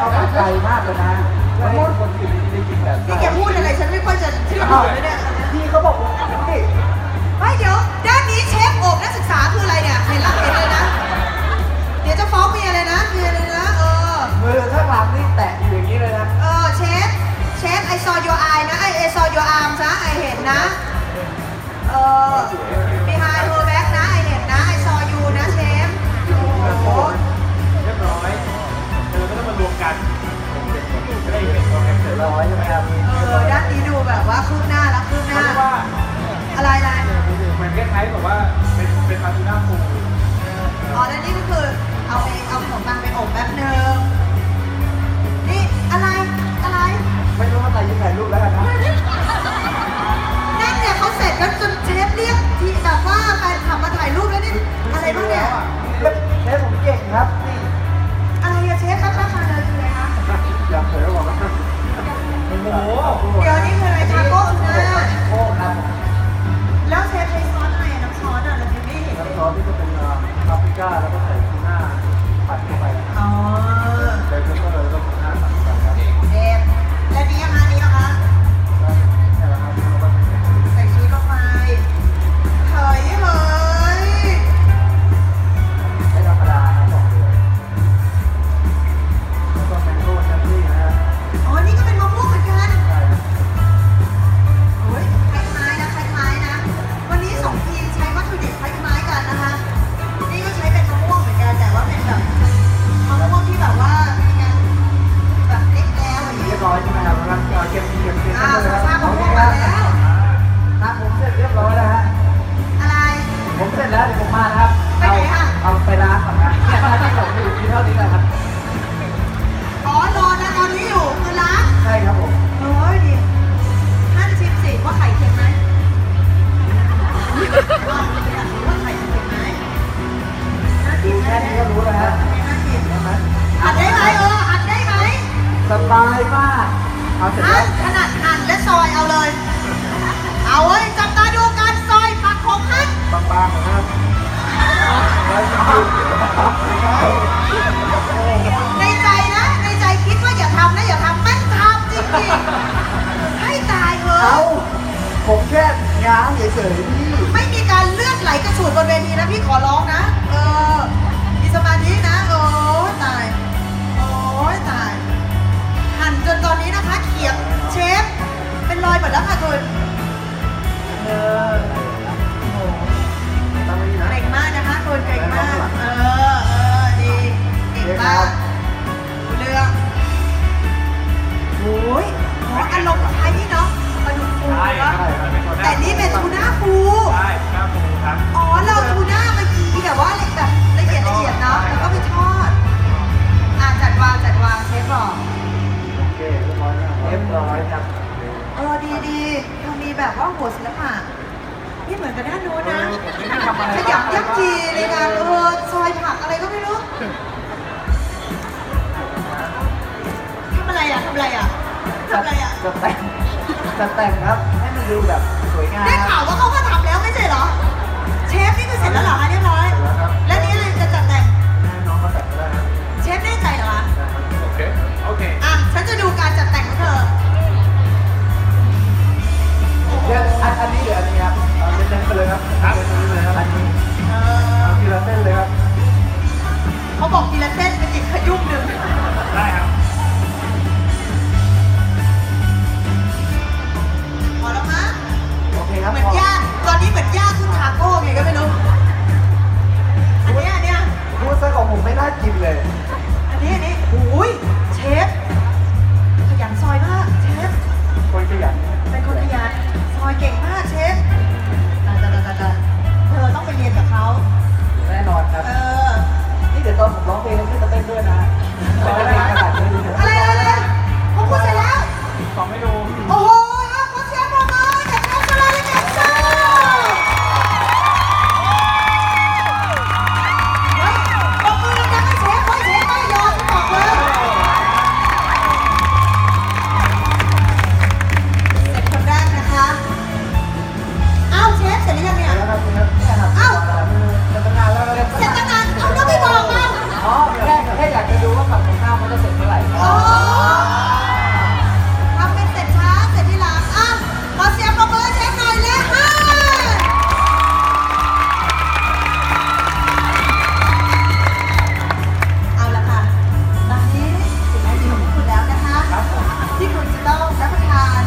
เอาไปไกลมากเลยนะมะม่วงคนกินได้กินแบบนี่แกพูดอะไรฉันไม่ค่อยจะเชื่อถือเลยเนี่ยพี่เขาบอกว่าพี่ไม่เดี๋ยวด้านนี้เชฟโอบนักศึกษาคืออะไรเนี่ยเห็นละเห็นเลยนะ เดี๋ยวจะฟ้องเมียเลยนะเมียเลยนะเออมือข้างหลังนี่แตะอยู่อย่างนี้เลยนะเออเชฟเชฟไอซอ your eye นะไอไอซอ your arm ซะไอเห็นนะเออ เป็นเป็นปลาทูน่าฟู อ๋อแล้วนี่ก็คือเอาไปเอาขนมปังไปอบแป๊บนึง ช่ครับผมโอ้ยดีท่านชิมสิว่าไข่เค็มไหมว่าไข่เค็มไหมน่ากิดูนไหมแค่นี้ก็รู้แล้วฮะน่ากินใช่ไหมหัดได้ไหมเออหัดได้ไหมสบายมากเอาเสร็จหั่แล้วนขนาดางเฉยๆพี่ไม่มีการเลือดไหลกระฉูดบนเวทีนะพี่ขอร้องนะ เออ มีสมาธินะ โอ้ยตาย โอ้ยตาย หั่นจนตอนนี้นะคะ เขียงเชฟ เป็นรอยหมดแล้วค่ะคุณเออโอ้โหตั้งไว้นะเก่งมากนะคะคุณเก่งมาก เออ เออ ดีเก่งมากรู้เรื่องโอ้ยอ๋ออารมณ์คล้ายนี่เนาะปลาดุกฟู ใช่คเนรัอะบเป็นทูน่าแต่นี่เป็นทูน่าฟู ใช่ทูน่าฟูครับอ๋อ เราทูน่ามายีแบบว่าแบบละเอียดละเอียดเนาะ แล้วก็ไปทอด อะจัดวางจัดวางเชฟบอกโอเคเรียบร้อยแล้วเรียบร้อยครับเออดีดีเรามีแบบว่าหัวศิลปะนี่เหมือนกับด้านโน้นนะ ขยับยักยีในงานเออซอยผักอะไรก็ไม่รู้ทำอะไรอะทำอะไรอะทำอะไรอะจะแต่ง จะแต่งครับ ให้มันดูแบบสวยงาม ได้ข่าวว่าเขาก็ท